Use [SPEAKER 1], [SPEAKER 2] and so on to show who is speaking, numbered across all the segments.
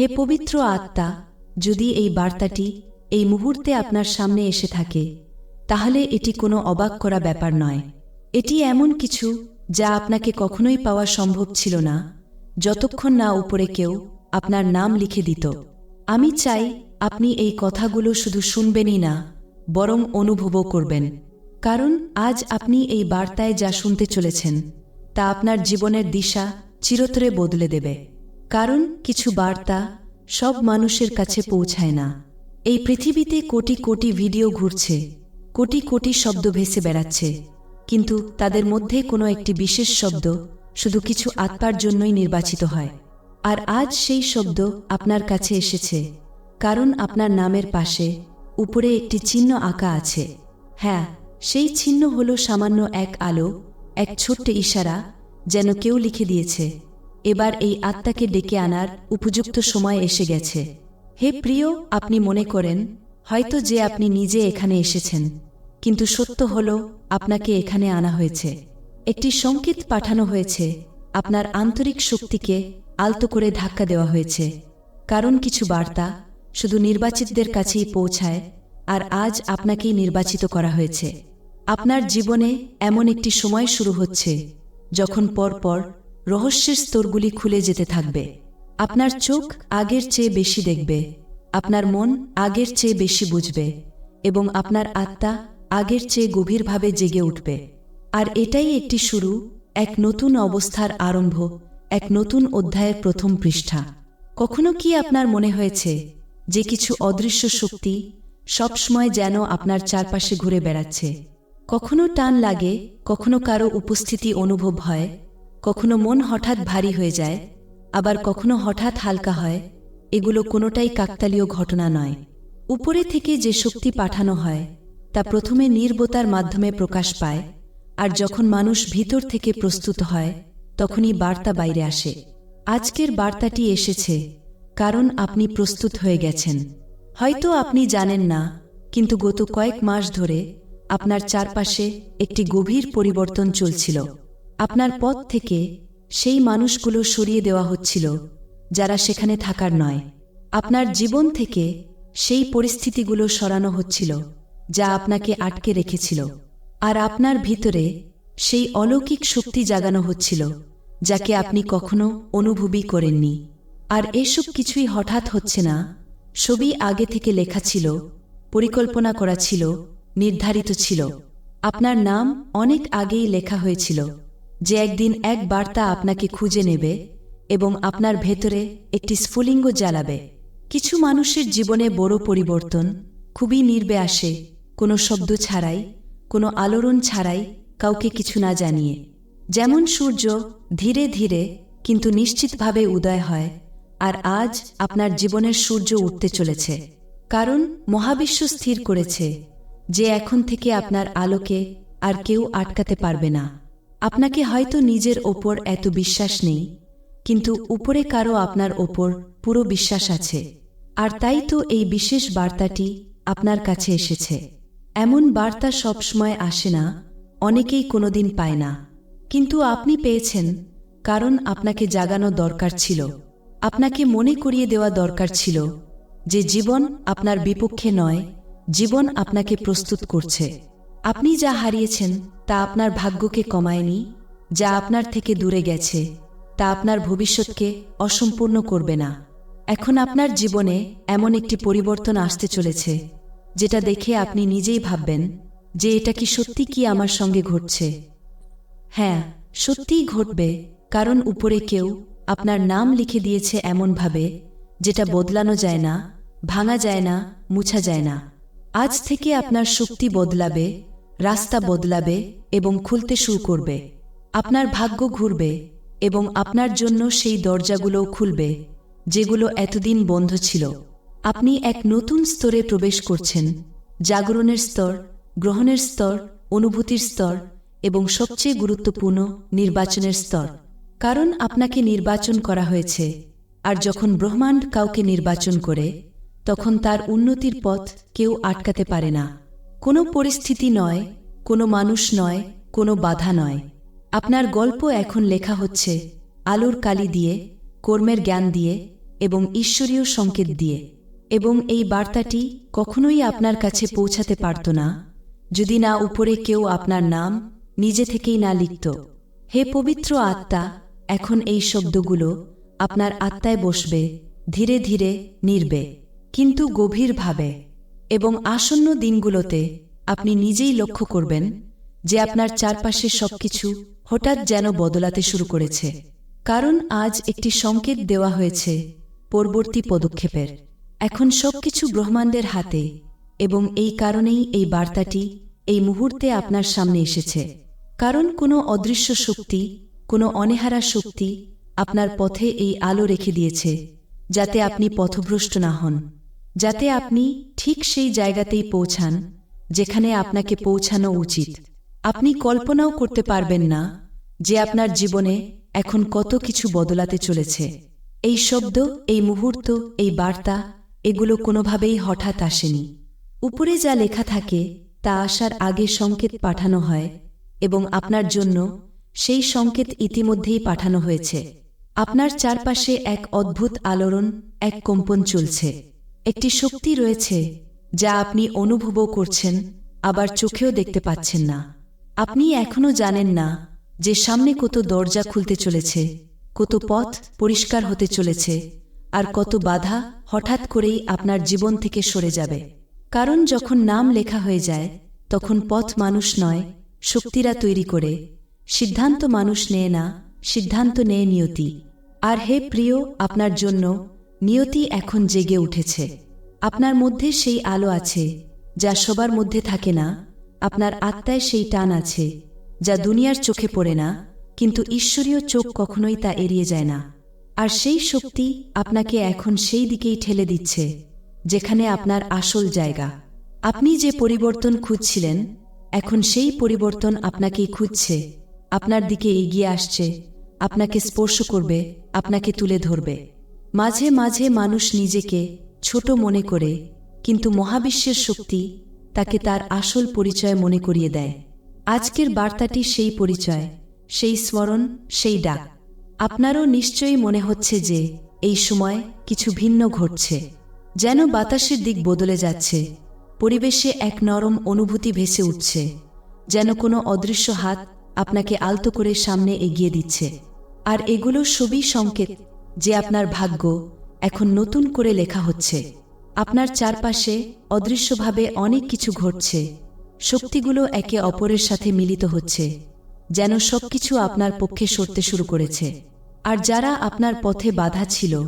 [SPEAKER 1] হে পবিত্র আত্মা, যদি এই বার্তাটি এই মুহূর্তে আপনার সামনে এসে থাকে, তাহলে এটি কোনো অবাক করা ব্যাপার নয়। এটি এমন কিছু যা আপনাকে কখনোই পাওয়া সম্ভব ছিল না, যতক্ষণ না উপরে কেউ আপনার নাম লিখে দিত। আমি চাই আপনি এই কথাগুলো শুধু শুনবেনই না, বরং অনুভবও করবেন। কারণ আজ আপনি এই বার্তায় যা শুনতে চলেছেন, তা আপনার জীবনের দিশা চিরতরে বদলে দেবে। কারণ কিছু বার্তা সব মানুষের কাছে পৌঁছায় না। এই পৃথিবীতে কোটি কোটি ভিডিও ঘুরছে, কোটি কোটি শব্দ ভেসে বেড়াচ্ছে, কিন্তু তাদের মধ্যে কোনো একটি বিশেষ শব্দ শুধু কিছু আত্মার জন্যই নির্বাচিত হয়। আর আজ সেই শব্দ আপনার কাছে এসেছে, কারণ আপনার নামের পাশে উপরে একটি চিহ্ন আঁকা আছে। হ্যাঁ সেই চিহ্ন হল সামান্য এক আলো, এক ছোট্ট ইশারা যেন কেউ লিখে দিয়েছে। এবার এই আত্মাকে ডেকে আনার উপযুক্ত সময় এসে গেছে। হে প্রিয়, আপনি মনে করেন, হয়তো যে আপনি নিজে এখানে এসেছেন, কিন্তু সত্য হল, আপনাকে এখানে আনা হয়েছে। একটি সংকেত পাঠানো হয়েছে, আপনার আন্তরিক শক্তিকে আলতো করে ধাক্কা দেওয়া হয়েছে। কারণ কিছু বার্তা শুধু নির্বাচিতদের কাছেই পৌঁছায়, আর আজ আপনাকেই নির্বাচিত করা হয়েছে। আপনার জীবনে এমন একটি সময় শুরু হচ্ছে, যখন পরপর রহস্যের স্তরগুলি খুলে যেতে থাকবে। আপনার চোখ আগের চেয়ে বেশি দেখবে, আপনার মন আগের চেয়ে বেশি বুঝবে, এবং আপনার আত্মা আগের চেয়ে গভীরভাবে জেগে উঠবে। আর এটাই একটি শুরু, এক নতুন অবস্থার আরম্ভ, এক নতুন অধ্যায়ের প্রথম পৃষ্ঠা। কখনো কি আপনার মনে হয়েছে যে কিছু অদৃশ্য শক্তি সবসময় যেন আপনার চারপাশে ঘুরে বেড়াচ্ছে? কখনো টান লাগে, কখনো কারও উপস্থিতি অনুভব হয় কখনো মন হঠাৎ ভারী হয়ে যায়, আবার কখনো হঠাৎ হালকা হয়। এগুলো কোনোটাই কাকতালীয় ঘটনা নয়। উপরে থেকে যে শক্তি পাঠানো হয়, তা প্রথমে নির্বতার মাধ্যমে প্রকাশ পায়, আর যখন মানুষ ভিতর থেকে প্রস্তুত হয়, তখনই বার্তা বাইরে আসে। আজকের বার্তাটি এসেছে, কারণ আপনি প্রস্তুত হয়ে গেছেন। হয়তো আপনি জানেন না, কিন্তু গত কয়েক মাস ধরে আপনার চারপাশে একটি গভীর পরিবর্তন চলছিল। আপনার পথ থেকে সেই মানুষগুলো সরিয়ে দেওয়া হচ্ছিল যারা সেখানে থাকার নয়। আপনার জীবন থেকে সেই পরিস্থিতিগুলো সরানো হচ্ছিল যা আপনাকে আটকে রেখেছিল। আর আপনার ভিতরে সেই অলৌকিক শক্তি জাগানো হচ্ছিল যাকে আপনি কখনো অনুভবই করেননি। আর এসব কিছুই হঠাৎ হচ্ছে না। সবই আগে থেকে লেখা ছিল পরিকল্পনা করা ছিল নির্ধারিত ছিল। আপনার নাম অনেক আগেই লেখা হয়েছিল। যে একদিন এক বার্তা আপনাকে খুঁজে নেবে এবং আপনার ভেতরে একটি স্ফুলিঙ্গ জ্বালাবে। কিছু মানুষের জীবনে বড় পরিবর্তন খুবই নির্বে আসে কোনো শব্দ ছাড়াই, কোনো আলোড়ন ছাড়াই কাউকে কিছু না জানিয়ে। যেমন সূর্য ধীরে ধীরে কিন্তু নিশ্চিতভাবে উদয় হয় আর আজ আপনার জীবনের সূর্য উঠতে চলেছে। কারণ মহাবিশ্ব স্থির করেছে যে এখন থেকে আপনার আলোকে আর কেউ আটকাতে পারবে না। আপনাকে হয়তো নিজের ওপর এত বিশ্বাস নেই, কিন্তু উপরে কারও আপনার ওপর পুরো বিশ্বাস আছে। আর তাই তো এই বিশেষ বার্তাটি আপনার কাছে এসেছে। এমন বার্তা সবসময় আসে না, অনেকেই কোনোদিন পায় না। কিন্তু আপনি পেয়েছেন, কারণ আপনাকে জাগানো দরকার ছিল। আপনাকে মনে করিয়ে দেওয়া দরকার ছিল যে জীবন আপনার বিপক্ষে নয়, জীবন আপনাকে প্রস্তুত করছে। আপনি যা হারিয়েছেন তা আপনার ভাগ্যকে কমায়নি, যা আপনার থেকে দূরে গেছে। তা আপনার ভবিষ্যৎকে অসম্পূর্ণ করবে না। এখন আপনার জীবনে এমন একটি পরিবর্তন আসতে চলেছে, যেটা দেখে আপনি নিজেই ভাববেন যে এটা কি সত্যি কি আমার সঙ্গে ঘটছে। হ্যাঁ সত্যিই ঘটবে, কারণ উপরে কেউ আপনার নাম লিখে দিয়েছে এমনভাবে, যেটা বদলানো যায় না, ভাঙা যায় না, মুছা যায় না। আজ থেকে আপনার শক্তি বদলাবে রাস্তা বদলাবে এবং খুলতে শুরু করবে। আপনার ভাগ্য ঘুরবে এবং আপনার জন্য সেই দরজাগুলোও খুলবে, যেগুলো এতদিন বন্ধ ছিল। আপনি এক নতুন স্তরে প্রবেশ করছেন, জাগরণের স্তর, গ্রহণের স্তর, অনুভূতির স্তর এবং সবচেয়ে গুরুত্বপূর্ণ নির্বাচনের স্তর। কারণ আপনাকে নির্বাচন করা হয়েছে, আর যখন ব্রহ্মাণ্ড কাউকে নির্বাচন করে, তখন তার উন্নতির পথ কেউ আটকাতে পারে না। কোনো পরিস্থিতি নয়, কোনো মানুষ নয়, কোনো বাধা নয়। আপনার গল্প এখন লেখা হচ্ছে আলোর কালি দিয়ে, কর্মের জ্ঞান দিয়ে এবং ঈশ্বরীয় সংকেত দিয়ে। এবং এই বার্তাটি কখনোই আপনার কাছে পৌঁছাতে পারত না, যদি না উপরে কেউ আপনার নাম নিজে থেকেই না লিখত। হে পবিত্র আত্মা, এখন এই শব্দগুলো আপনার আত্মায় বসবে, ধীরে ধীরে নির্বে, কিন্তু গভীরভাবে। এবং আসন্ন দিনগুলোতে আপনি নিজেই লক্ষ্য করবেন যে আপনার চারপাশে সবকিছু হঠাৎ যেন বদলাতে শুরু করেছে। কারণ আজ একটি সংকেত দেওয়া হয়েছে পরবর্তী পদক্ষেপের। এখন সবকিছু ব্রহ্মাণ্ডের হাতে এবং এই কারণেই এই বার্তাটি এই মুহূর্তে আপনার সামনে এসেছে। কারণ কোনো অদৃশ্য শক্তি, কোনো অনেহারা শক্তি আপনার পথে এই আলো রেখে দিয়েছে যাতে আপনি পথভ্রষ্ট না হন। যাতে আপনি ঠিক সেই জায়গাতেই পৌঁছান, যেখানে আপনাকে পৌঁছানো উচিত। আপনি কল্পনাও করতে পারবেন না যে আপনার জীবনে এখন কত কিছু বদলাতে চলেছে। এই শব্দ, এই মুহূর্ত, এই বার্তা, এগুলো কোনোভাবেই হঠাৎ আসেনি। উপরে যা লেখা থাকে, তা আসার আগে সংকেত পাঠানো হয় এবং আপনার জন্য সেই সংকেত ইতিমধ্যেই পাঠানো হয়েছে। আপনার চারপাশে এক অদ্ভুত আলোড়ন, এক কম্পন চলছে। একটি শক্তি রয়েছে যা আপনি অনুভবও করছেন, আবার চোখেও দেখতে পাচ্ছেন না। আপনি এখনও জানেন না যে সামনে কত দরজা খুলতে চলেছে, কত পথ পরিষ্কার হতে চলেছে, আর কত বাধা হঠাৎ করেই আপনার জীবন থেকে সরে যাবে। কারণ যখন নাম লেখা হয়ে যায়, তখন পথ মানুষ নয়, শক্তিরা তৈরি করে। সিদ্ধান্ত মানুষ নেয় না, সিদ্ধান্ত নেয় নিয়তি। আর হে প্রিয়, আপনার জন্য নিয়তি এখন জেগে উঠেছে। আপনার মধ্যে সেই আলো আছে, যা সবার মধ্যে থাকে না। আপনার আত্মায় সেই টান আছে, যা দুনিয়ার চোখে পড়ে না, কিন্তু ঈশ্বরীয় চোখ কখনোই তা এড়িয়ে যায় না। আর সেই শক্তি আপনাকে এখন সেই দিকেই ঠেলে দিচ্ছে, যেখানে আপনার আসল জায়গা। আপনি যে পরিবর্তন খুঁজছিলেন, এখন সেই পরিবর্তন আপনাকেই খুঁজছে। আপনার দিকে এগিয়ে আসছে, আপনাকে স্পর্শ করবে, আপনাকে তুলে ধরবে। মাঝে মাঝে মানুষ নিজেকে ছোট মনে করে, কিন্তু মহাবিশ্বের শক্তি তাকে তার আসল পরিচয় মনে করিয়ে দেয়। আজকের বার্তাটি সেই পরিচয়, সেই স্মরণ, সেই ডাক। আপনারও নিশ্চয়ই মনে হচ্ছে যে এই সময় কিছু ভিন্ন ঘটছে, যেন বাতাসের দিক বদলে যাচ্ছে, পরিবেশে এক নরম অনুভূতি ভেসে উঠছে, যেন কোনো অদৃশ্য হাত আপনাকে আলতো করে সামনে এগিয়ে দিচ্ছে। আর এগুলো সবই সংকেত যে আপনার ভাগ্য এখন নতুন করে লেখা হচ্ছে। আপনার চারপাশে অদৃশ্যভাবে অনেক কিছু ঘটছে। শক্তিগুলো একে অপরের সাথে মিলিত হচ্ছে, যেন সবকিছু আপনার পক্ষে সরতে শুরু করেছে। আর যারা আপনার পথে বাধা ছিল,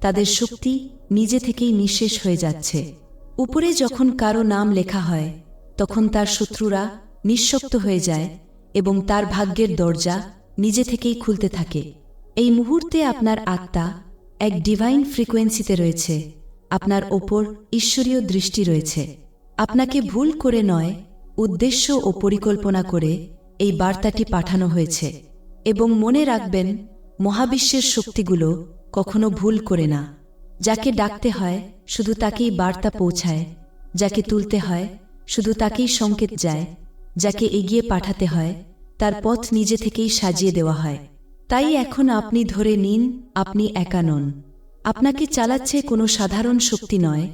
[SPEAKER 1] তাদের শক্তি নিজে থেকেই নিঃশেষ হয়ে যাচ্ছে। উপরে যখন কারও নাম লেখা হয়, তখন তার শত্রুরা নিঃশক্ত হয়ে যায় এবং তার ভাগ্যের দরজা নিজে থেকেই খুলতে থাকে। এই মুহূর্তে আপনার আত্মা এক ডিভাইন ফ্রিকোয়েন্সিতে রয়েছে। আপনার ওপর ঈশ্বরীয় দৃষ্টি রয়েছে। আপনাকে ভুল করে নয়, উদ্দেশ্য ও পরিকল্পনা করে এই বার্তাটি পাঠানো হয়েছে। এবং মনে রাখবেন, মহাবিশ্বের শক্তিগুলো কখনো ভুল করে না। যাকে ডাকতে হয়, শুধু তাকেই বার্তা পৌঁছায়। যাকে তুলতে হয়, শুধু তাকেই সংকেত যায়। যাকে এগিয়ে পাঠাতে হয়, তার পথ নিজে থেকেই সাজিয়ে দেওয়া হয়। তাই এখন আপনি ধরে নিন, আপনি একা নন। আপনাকে চালাচ্ছে কোনো সাধারণ শক্তি নয়,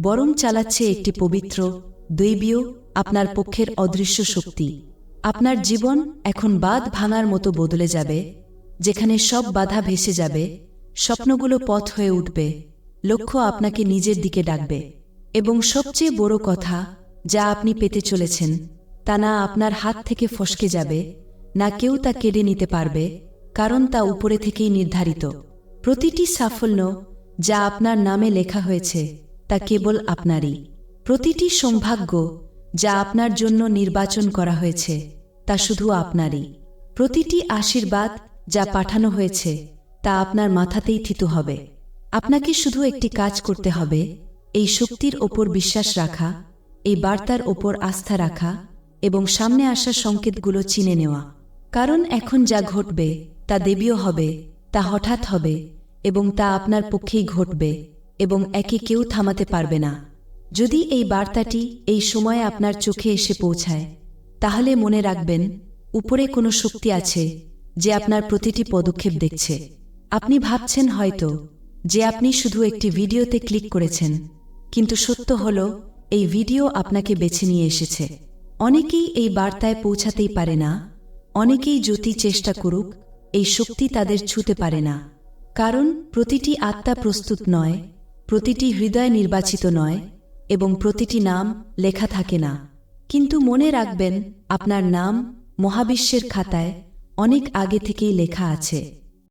[SPEAKER 1] বরং চালাচ্ছে একটি পবিত্র, দৈবীয়, আপনার পক্ষের অদৃশ্য শক্তি। আপনার জীবন এখন বাদ ভাঙার মতো বদলে যাবে, যেখানে সব বাধা ভেসে যাবে, স্বপ্নগুলো পথ হয়ে উঠবে, লক্ষ্য আপনাকে নিজের দিকে ডাকবে। এবং সবচেয়ে বড় কথা যা আপনি পেতে চলেছেন, তা না আপনার হাত থেকে ফসকে যাবে, না কেউ তা কেড়ে নিতে পারবে কারণ তা উপরে থেকেই নির্ধারিত। প্রতিটি সাফল্য যা আপনার নামে লেখা হয়েছে, তা কেবল আপনারই। প্রতিটি সৌভাগ্য যা আপনার জন্য নির্বাচন করা হয়েছে, তা শুধু আপনারই। প্রতিটি আশীর্বাদ যা পাঠানো হয়েছে, তা আপনার মাথাতেই থিত হবে। আপনাকে শুধু একটি কাজ করতে হবে, এই শক্তির ওপর বিশ্বাস রাখা, এই বার্তার ওপর আস্থা রাখা এবং সামনে আসা সংকেতগুলো চিনে নেওয়া। কারণ এখন যা ঘটবে তা দেবীয় হবে, তা হঠাৎ হবে এবং তা আপনার পক্ষেই ঘটবে এবং একে কেউ থামাতে পারবে না। যদি এই বার্তাটি এই সময়ে আপনার চোখে এসে পৌঁছায়, তাহলে মনে রাখবেন, উপরে কোনো শক্তি আছে যে আপনার প্রতিটি পদক্ষেপ দেখছে। আপনি ভাবছেন হয়তো যে আপনি শুধু একটি ভিডিওতে ক্লিক করেছেন, কিন্তু সত্য হল, এই ভিডিও আপনাকে বেছে নিয়ে এসেছে। অনেকেই এই বার্তায় পৌঁছাতেই পারে না, অনেকেই জ্যোতি চেষ্টা করুক এই শক্তি তাদের ছুতে পারে না। কারণ প্রতিটি আত্মা প্রস্তুত নয়, প্রতিটি হৃদয় নির্বাচিত নয়, এবং প্রতিটি নাম লেখা থাকে না। কিন্তু মনে রাখবেন, আপনার নাম মহাবিশ্বের খাতায় অনেক আগে থেকেই লেখা আছে।